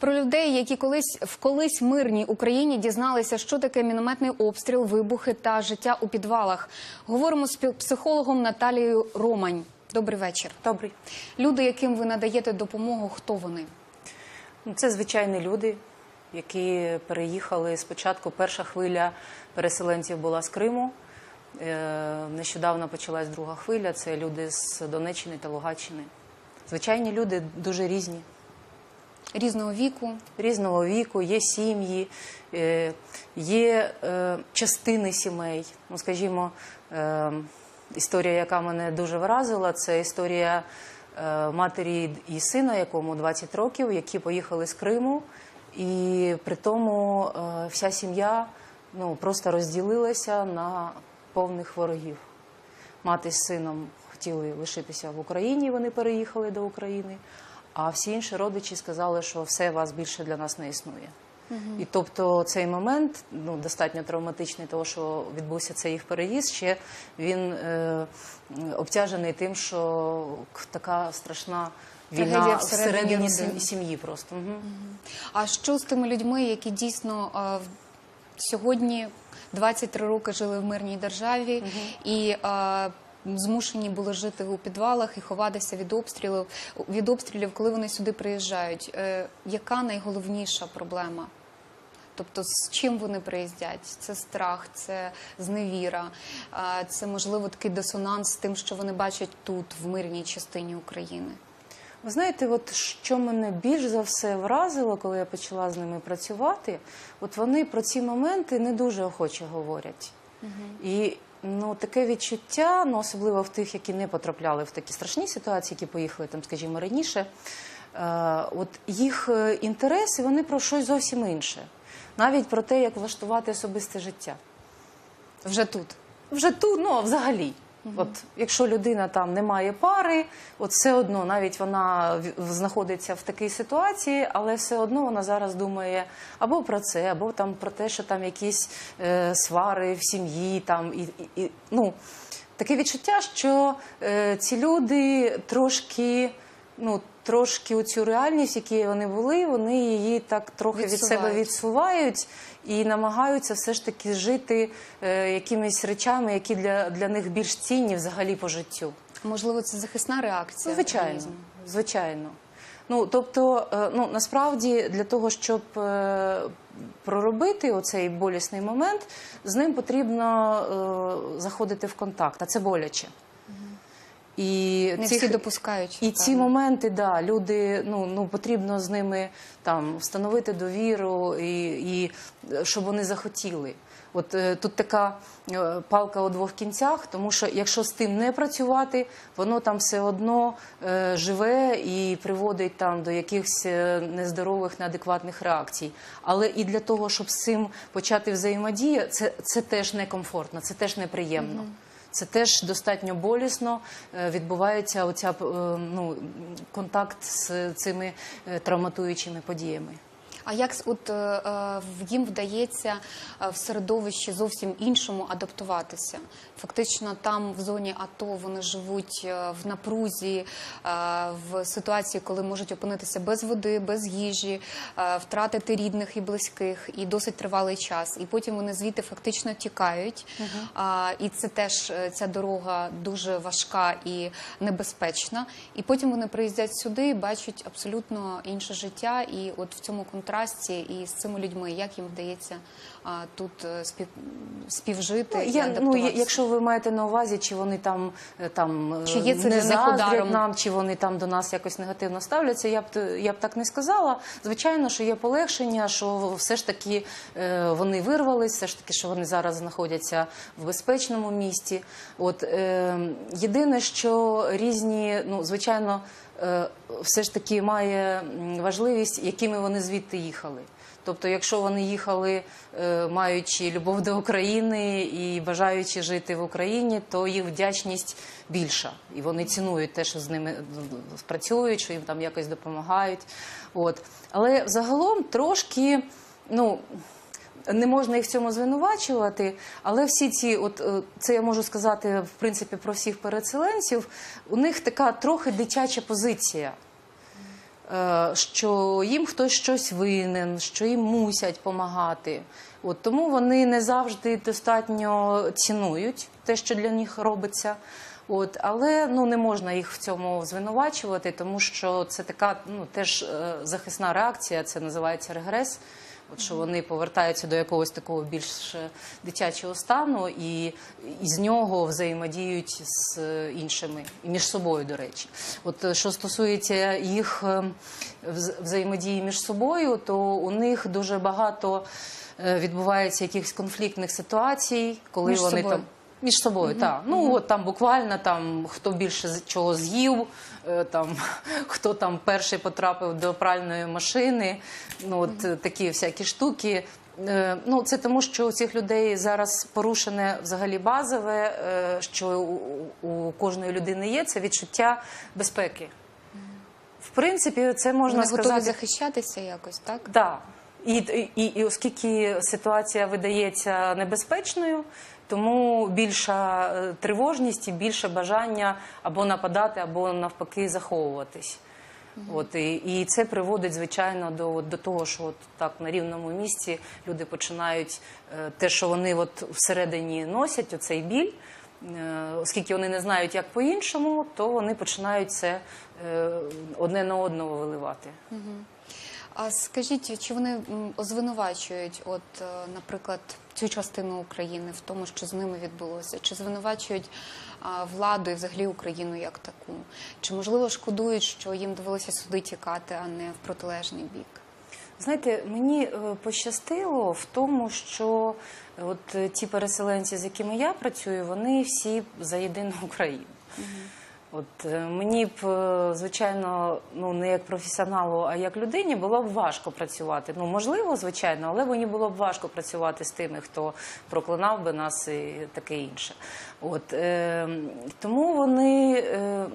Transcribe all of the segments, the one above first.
Про людей, які колись в колись мирній Україні дізналися, що таке мінометний обстріл, вибухи та життя у підвалах. Говоримо з психологом Наталією Романь. Добрий вечір. Добрий. Люди, яким ви надаєте допомогу, хто вони? Ну, Це звичайні люди, які переїхали спочатку. Перша хвиля переселенців була з Криму. Е, Нещодавно почалась друга хвиля. Це люди з Донеччини та Луганщини. Звичайні люди дуже різні, Різного віку. різного віку, є сім'ї, е, є е, частини сімей. Ну, скажімо, е, історія, яка мене дуже вразила, це історія матері і сина, якому 20 років, які поїхали з Криму, і при тому вся сім'я ну, просто розділилася на повних ворогів. Мати з сином хотіли лишитися в Україні, вони переїхали до України. А всі інші родичі сказали, що все вас більше для нас не існує. І тобто цей момент ну, достатньо травматичний, того, що відбувся цей їх переїзд, ще він е, обтяжений тим, що така страшна війна всередині сім'ї просто. Мгм. А що з тими людьми, які дійсно е, сьогодні 23 роки жили в мирній державі і е, змушені були жити у підвалах і ховатися від обстрілів від обстрілів, коли вони сюди приїжджають? Е, яка найголовніша проблема? Тобто, з чим вони приїздять? Це страх, це зневіра, це можливо такий дисонанс з тим, що вони бачать тут, в мирній частині України. Ви знаєте, от що мене більш за все вразило, коли я почала з ними працювати, от вони про ці моменти не дуже охоче говорять. І ну, таке відчуття, ну, особливо в тих, які не потрапляли в такі страшні ситуації, які поїхали там, скажімо, раніше, е, от їх е, інтереси вони про щось зовсім інше. Навіть про те, як влаштувати особисте життя. Вже тут. Вже тут, ну взагалі. От якщо людина там не має пари, от все одно, навіть вона знаходиться в такій ситуації, але все одно вона зараз думає або про це, або там про те, що там якісь е, свари в сім'ї, там і, і, і ну таке відчуття, що е, ці люди трошки. Ну, трошки у цю реальність, в якій вони були, вони її так трохи від себе Відсувають. відсувають і намагаються все ж таки жити е, якимись речами, які для, для них більш цінні взагалі по життю. Можливо, це захисна реакція. Звичайно, звичайно. Ну тобто, е, ну насправді для того, щоб е, проробити оцей болісний момент, з ним потрібно е, заходити в контакт, а це боляче. І Не цих- всі допускають. і ці моменти, да, люди, ну, ну потрібно з ними там встановити довіру і, і щоб вони захотіли. От е, тут така е, палка у двох кінцях, тому що якщо з тим не працювати, воно там все одно е, живе і приводить там до якихось е, нездорових, неадекватних реакцій. Але і для того, щоб з цим почати взаємодія, це, це теж некомфортно, це теж неприємно. Це теж достатньо болісно е, відбувається оця е, ну, контакт з цими е, травматуючими подіями. А як от е, е, їм вдається е, в середовищі зовсім іншому адаптуватися? Фактично, там в зоні АТО вони живуть в напрузі, е, в ситуації, коли можуть опинитися без води, без їжі, е, втратити рідних і близьких і досить тривалий час. І потім вони звідти фактично тікають. А, І це теж ця дорога дуже важка і небезпечна. І потім вони приїздять сюди і бачать абсолютно інше життя. І от в цьому контрасті і з цими людьми, як їм вдається а, тут е, спів, співжити і Я, ну, якщо ви маєте на увазі, чи вони там, е, там е, Чи є це не заздрять нам, чи вони там до нас якось негативно ставляться, я б, я б так не сказала. Звичайно, що є полегшення, що все ж таки е, вони вирвались, все ж таки, що вони зараз знаходяться в безпечному місті. От, е, єдине, що різні, ну, звичайно, все ж таки має важливість, якими вони звідти їхали. Тобто, якщо вони їхали, е, маючи любов до України і бажаючи жити в Україні, то їх вдячність більша, і вони цінують те, що з ними працюють, що їм там якось допомагають. От. Але загалом трошки, ну. Не можна їх в цьому звинувачувати, але всі ці, от е, це я можу сказати в принципі про всіх переселенців. У них така трохи дитяча позиція. е, що їм хтось щось винен, що їм мусять допомагати. От тому вони не завжди достатньо цінують те, що для них робиться. От, але ну не можна їх в цьому звинувачувати, тому що це така ну теж е, захисна реакція, це називається регрес. От що вони повертаються до якогось такого більш е, дитячого стану і, і з нього взаємодіють з е, іншими і між собою, до речі. От е, що стосується їх взаємодії між собою, то у них дуже багато відбувається якихось конфліктних ситуацій, коли Між вони собою? там. Між собою, так. Ну от там буквально там хто більше чого з'їв, там хто там перший потрапив до пральної машини. Ну от е, такі всякі штуки. Е, Ну це тому, що у цих людей зараз порушене взагалі базове, е, що у, у кожної людини є це відчуття безпеки. В принципі, це можна Вони готові захищатися якось, так? Так. І, і, і оскільки ситуація видається небезпечною, тому більша е, тривожність і більше бажання або нападати, або навпаки заховуватись. От і, і це приводить звичайно до, до того, що от так на рівному місці люди починають е, те, що вони от всередині носять, оцей біль. е, Оскільки вони не знають, як по-іншому, то вони починають це е, одне на одного виливати. А скажіть, чи вони звинувачують, от, е, наприклад, цю частину України в тому, що з ними відбулося? Чи звинувачують владу і взагалі Україну як таку? Чи можливо шкодують, що їм довелося сюди тікати, а не в протилежний бік? Знаєте, мені е, пощастило в тому, що от ті переселенці, з якими я працюю, вони всі за єдину Україну. От е, мені б, е, звичайно, ну не як професіоналу, а як людині було б важко працювати. Ну можливо, звичайно, але мені було б важко працювати з тими, хто проклинав би нас і таке інше. От е, тому вони. Е,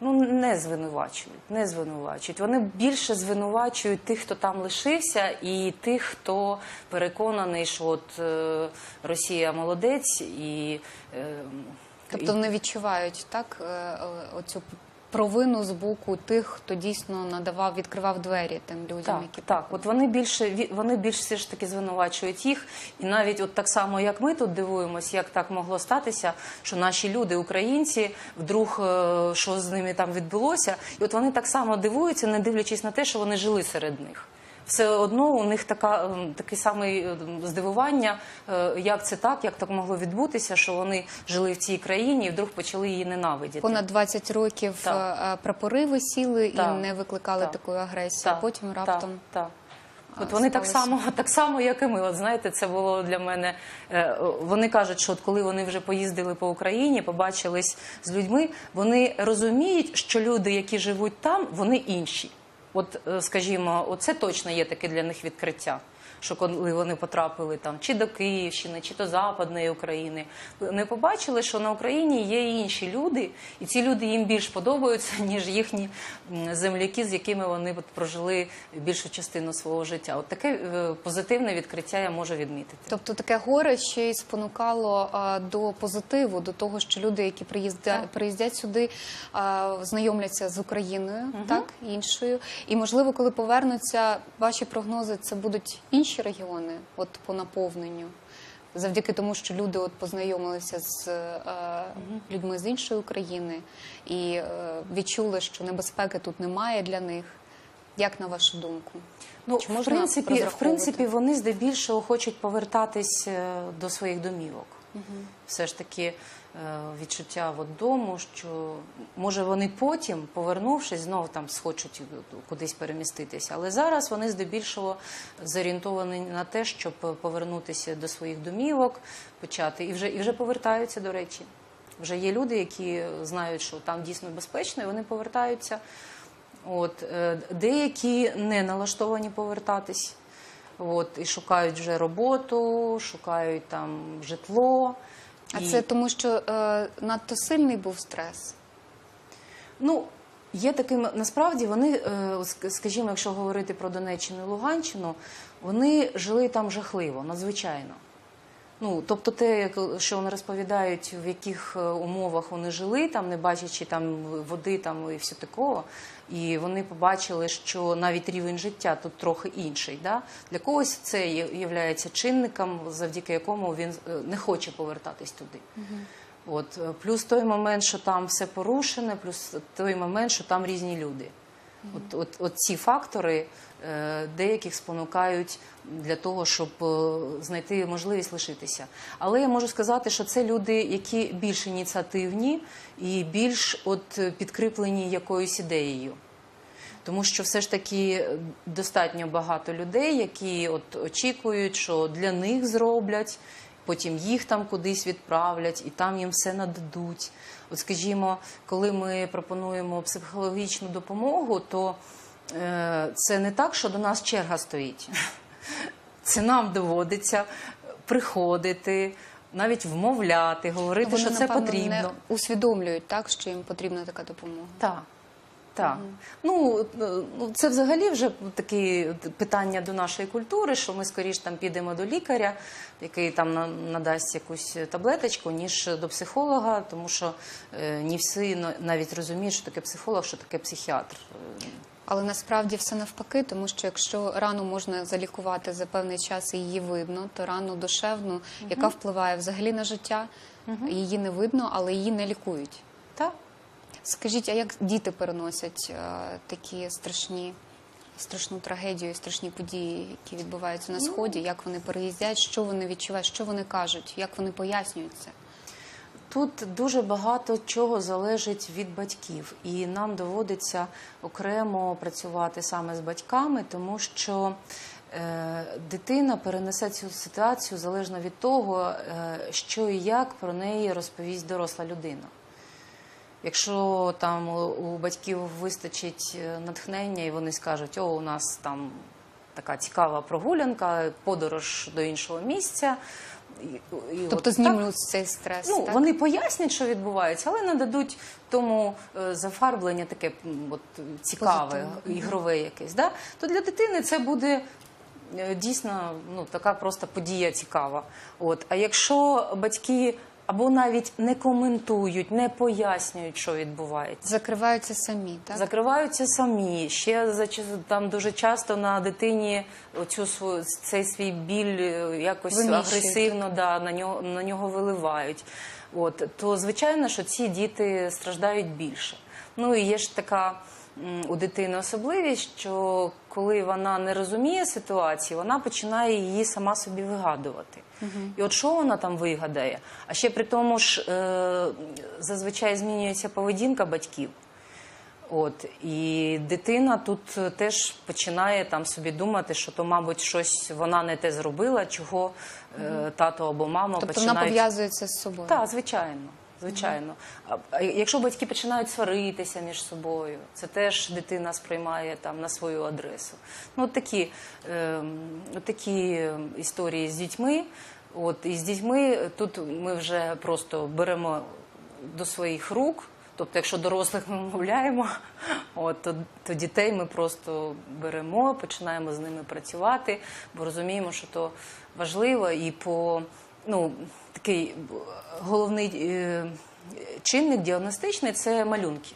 Ну, не звинувачують, не звинувачують. Вони більше звинувачують тих, хто там лишився, і тих, хто переконаний, що от е, Росія молодець і. Е, Тобто вони відчувають так е, е, оцю провину з боку тих, хто дійсно надавав, відкривав двері тим людям, Так, які так, от вони більше вони більш все ж таки звинувачують їх, і навіть от так само, як ми тут дивуємось, як так могло статися, що наші люди, українці, вдруг е, що з ними там відбулося, і от вони так само дивуються, не дивлячись на те, що вони жили серед них. Все одно у них така ем, таке саме е, здивування, е, як це так, як так могло відбутися, що вони жили в цій країні і вдруг почали її ненавидіти. понад 20 років Так. е, прапори висіли і не викликали так. такої агресії, а потім раптом. Так, так. От вони так само, так само, як і ми. От знаєте, це було для мене. е, Вони кажуть, що от коли вони вже поїздили по Україні, побачились з людьми, вони розуміють, що люди, які живуть там, вони інші. От, е, скажімо, оце точно є таке для них відкриття. Що коли вони потрапили там чи до Київщини, чи до Западної України, вони побачили, що на Україні є інші люди, і ці люди їм більш подобаються, ніж їхні земляки, з якими вони от прожили більшу частину свого життя. От таке е, позитивне відкриття я можу відмітити. Тобто таке горе ще й спонукало а, до позитиву, до того, що люди, які приїздя, Так. приїздять сюди, а, знайомляться з Україною, так іншою. І можливо, коли повернуться, ваші прогнози це будуть інші регіони, от по наповненню. Завдяки тому, що люди от познайомилися з е, людьми з іншої країни і е, відчули, що небезпеки тут немає для них. Як на вашу думку? Ну, Чи в принципі, в принципі, вони здебільшого хочуть повертатись е, до своїх домівок. Все ж таки відчуття от що може вони потім, повернувшись, знов там схочуть кудись переміститися. Але зараз вони здебільшого зорієнтовані на те, щоб повернутися до своїх домівок, почати і вже і вже повертаються, до речі. Вже є люди, які знають, що там дійсно безпечно, і вони повертаються. От е, деякі не налаштовані повертатись. От, і шукають вже роботу, шукають там житло. А І, це тому, що е, надто сильний був стрес. ну, є таким, насправді вони, е, скажімо, якщо говорити про Донеччину і Луганщину, вони жили там жахливо, надзвичайно. Ну, тобто те, що вони розповідають, в яких е, умовах вони жили, там не бачачи там води там і все такого. І вони побачили, що навіть рівень життя тут трохи інший. Да? Для когось це є чинником, завдяки якому він е, не хоче повертатись туди. От е, плюс той момент, що там все порушене, плюс той момент, що там різні люди. От, от, от ці фактори е, деяких спонукають для того, щоб е, знайти можливість лишитися. Але я можу сказати, що це люди, які більш ініціативні і більш от підкріплені якоюсь ідеєю. Тому що все ж таки достатньо багато людей, які от очікують, що для них зроблять, потім їх там кудись відправлять і там їм все нададуть. От скажімо, коли ми пропонуємо психологічну допомогу, то е, це не так, що до нас черга стоїть. Це нам доводиться приходити, навіть вмовляти, говорити, Вони, що це напевно, потрібно. не усвідомлюють так, що їм потрібна така допомога. Так. Так. Ну, е, ну, це взагалі вже таке питання до нашої культури, що ми скоріш там підемо до лікаря, який там на- надасть якусь таблеточку, ніж до психолога, тому що е, не всі навіть розуміють, що таке психолог, що таке психіатр. Але насправді все навпаки, тому що якщо рану можна залікувати за певний час і її видно, то рану душевну, яка впливає взагалі на життя, її не видно, але її не лікують. Так. Скажіть, а як діти переносять е, такі страшні, страшну трагедію, страшні події, які відбуваються на сході? Як вони переїздять, що вони відчувають, що вони кажуть, як вони пояснюють це? Тут дуже багато чого залежить від батьків, і нам доводиться окремо працювати саме з батьками, тому що е, дитина перенесе цю ситуацію залежно від того, е, що і як про неї розповість доросла людина. Якщо там у- батьків вистачить е, натхнення, і вони скажуть, о, у нас там така цікава прогулянка, подорож до іншого місця. і- і Тобто знімуть цей стрес. Ну, так? вони пояснять, що відбувається, але нададуть тому е, зафарблення таке от, цікаве, Позитивне. ігрове якесь. Да? То для дитини це буде е, дійсно ну, така просто подія цікава. От. А якщо батьки або навіть не коментують, не пояснюють, що відбувається. закриваються самі, так? Закриваються самі. Ще там дуже часто на дитині оцю свою цей свій біль е, якось Виміщують. агресивно да, на нього на нього виливають. От то звичайно, що ці діти страждають більше. Ну і є ж така у дитини особливість, що коли вона не розуміє ситуації, вона починає її сама собі вигадувати. І от що вона там вигадає? А ще при тому ж е, зазвичай змінюється поведінка батьків. От і дитина тут теж починає там собі думати, що то, мабуть, щось вона не те зробила, чого е, тато або мама Тобто починають... вона пов'язується з собою. Так, звичайно. Звичайно. А, якщо батьки починають сваритися між собою, це теж дитина сприймає там на свою адресу. Ну, от такі, е, от такі історії з дітьми. От, і з дітьми тут ми вже просто беремо до своїх рук. Тобто, якщо дорослих ми мовляємо, от, то, то дітей ми просто беремо, починаємо з ними працювати, бо розуміємо, що то важливо і по ну, такий головний е, чинник діагностичний це малюнки.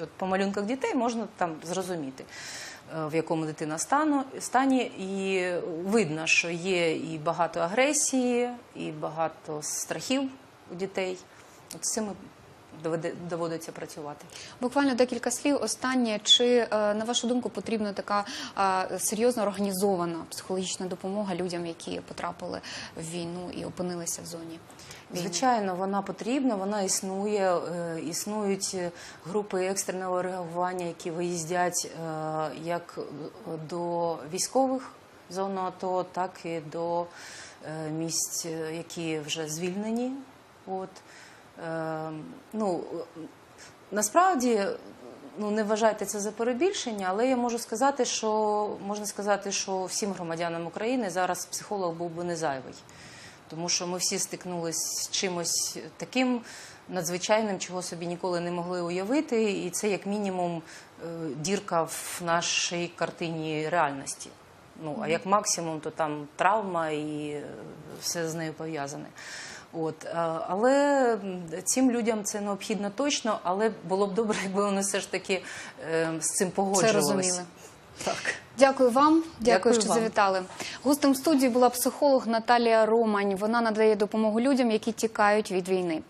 От по малюнках дітей можна там зрозуміти, е, в якому дитина стані, і видно, що є і багато агресії, і багато страхів у дітей. От з цим доведе- доводиться працювати. Буквально декілька слів. Останнє, чи е, на вашу думку потрібна така е, серйозно організована психологічна допомога людям, які потрапили в війну і опинилися в зоні? війни? Звичайно, вона потрібна, вона існує. Е, Існують групи екстреного реагування, які виїздять як до військових зон АТО, так і до місць, які вже звільнені. От. Е, Ну, насправді, ну не вважайте це за перебільшення, але я можу сказати, що можна сказати, що всім громадянам України зараз психолог був би не зайвий тому що ми всі стикнулися з чимось таким надзвичайним, чого собі ніколи не могли уявити, і це як мінімум е, дірка в нашій картині реальності. Ну а як максимум, то там травма і е, все з нею пов'язане. От, е, але цим людям це необхідно точно, але було б добре, якби вони все ж таки е, з цим погоджувалися. Так. Дякую вам, дякую, Дякую що вам. завітали. Гостем студії була психолог Наталія Романь. Вона надає допомогу людям, які тікають від війни.